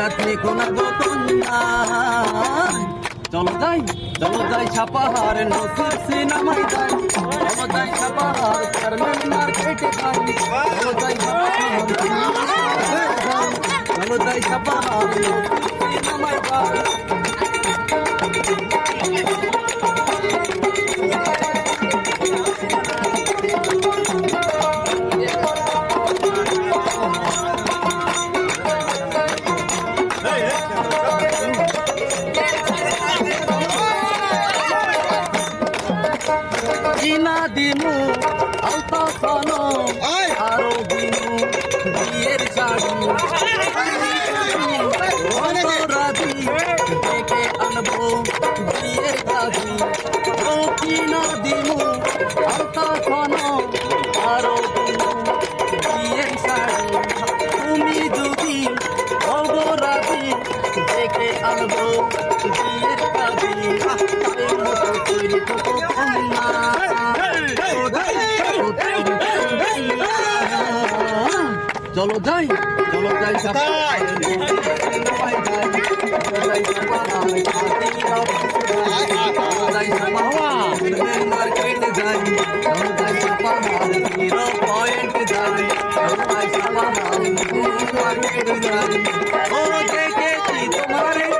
একা একা থেকো না গো কন্যা চলো যাই চলো যাই ছাপাহার নতুন সিনেমায় যাই। চলো যাই ছাপাহার চারমেন মার্কেটে যাই। চলো যাই ছাপাহার চলো যাই। ছাপাহার সিনেমায় যাই। কিনা দিমু আলতা সানো আরও দিমু বিয়ের শাড়ি। রাধি ডেকে আনব বিয়ের ও কিনা দিমু আলতা সানো আরও চলো যাই চলো যাই তোমারে?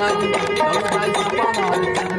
那你等会儿他